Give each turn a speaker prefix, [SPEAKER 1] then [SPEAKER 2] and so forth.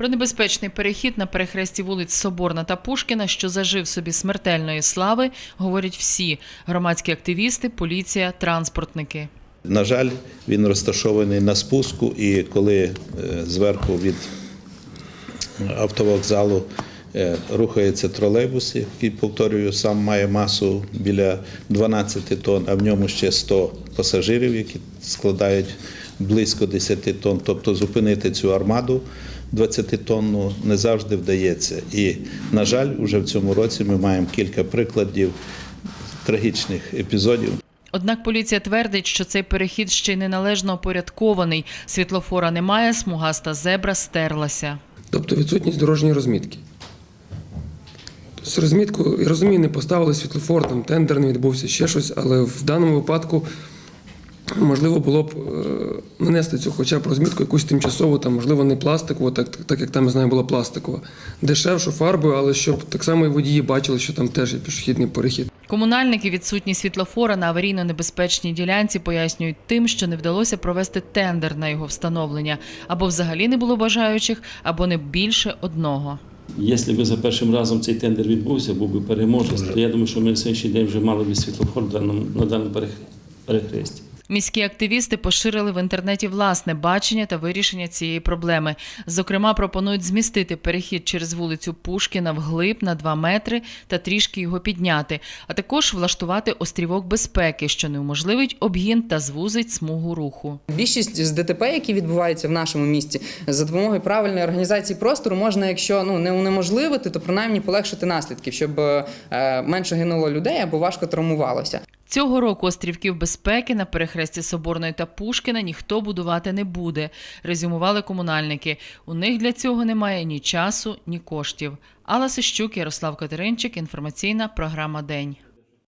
[SPEAKER 1] Про небезпечний перехід на перехресті вулиць Соборна та Пушкіна, що зажив собі смертельної слави, говорять всі громадські активісти, поліція, транспортники.
[SPEAKER 2] На жаль, він розташований на спуску, і коли е, зверху від автовокзалу е, рухається тролейбус, який, повторюю, сам має масу біля 12 тонн, а в ньому ще 100 пасажирів, які складають близько 10 тонн. Тобто зупинити цю армаду 20-тонну не завжди вдається. І, на жаль, уже в цьому році ми маємо кілька прикладів трагічних епізодів.
[SPEAKER 1] Однак поліція твердить, що цей перехід ще й неналежно опорядкований. Світлофора немає, смугаста зебра стерлася.
[SPEAKER 3] Тобто відсутність дорожньої розмітки. Тобто розмітку, я розумію, не поставили світлофор, там тендер не відбувся, ще щось, але в даному випадку можливо було б е, нанести цю хоча б розмітку якусь тимчасову, там, можливо, не пластикову, так, так як там я знаю, була пластикова. Дешевшу фарбою, але щоб так само і водії бачили, що там теж є пішохідний перехід.
[SPEAKER 1] Комунальники відсутність світлофора на аварійно-небезпечній ділянці пояснюють тим, що не вдалося провести тендер на його встановлення, або взагалі не було бажаючих, або не більше одного.
[SPEAKER 4] Якщо б за першим разом цей тендер відбувся, був би переможець, то я думаю, що ми на сьогоднішній день вже мали б світлофор на даному перехр- перехресті.
[SPEAKER 1] Міські активісти поширили в інтернеті власне бачення та вирішення цієї проблеми. Зокрема, пропонують змістити перехід через вулицю Пушкіна вглиб на 2 метри та трішки його підняти, а також влаштувати острівок безпеки, що неуможливить обгін та звузить смугу руху.
[SPEAKER 5] Більшість з ДТП, які відбуваються в нашому місті, за допомогою правильної організації простору можна, якщо ну не унеможливити, то принаймні полегшити наслідки, щоб е, менше гинуло людей або важко травмувалося.
[SPEAKER 1] Цього року острівків безпеки на перехресті Соборної та Пушкіна ніхто будувати не буде, резюмували комунальники. У них для цього немає ні часу, ні коштів. Алла Сищук, Ярослав Катеринчик, інформаційна програма День.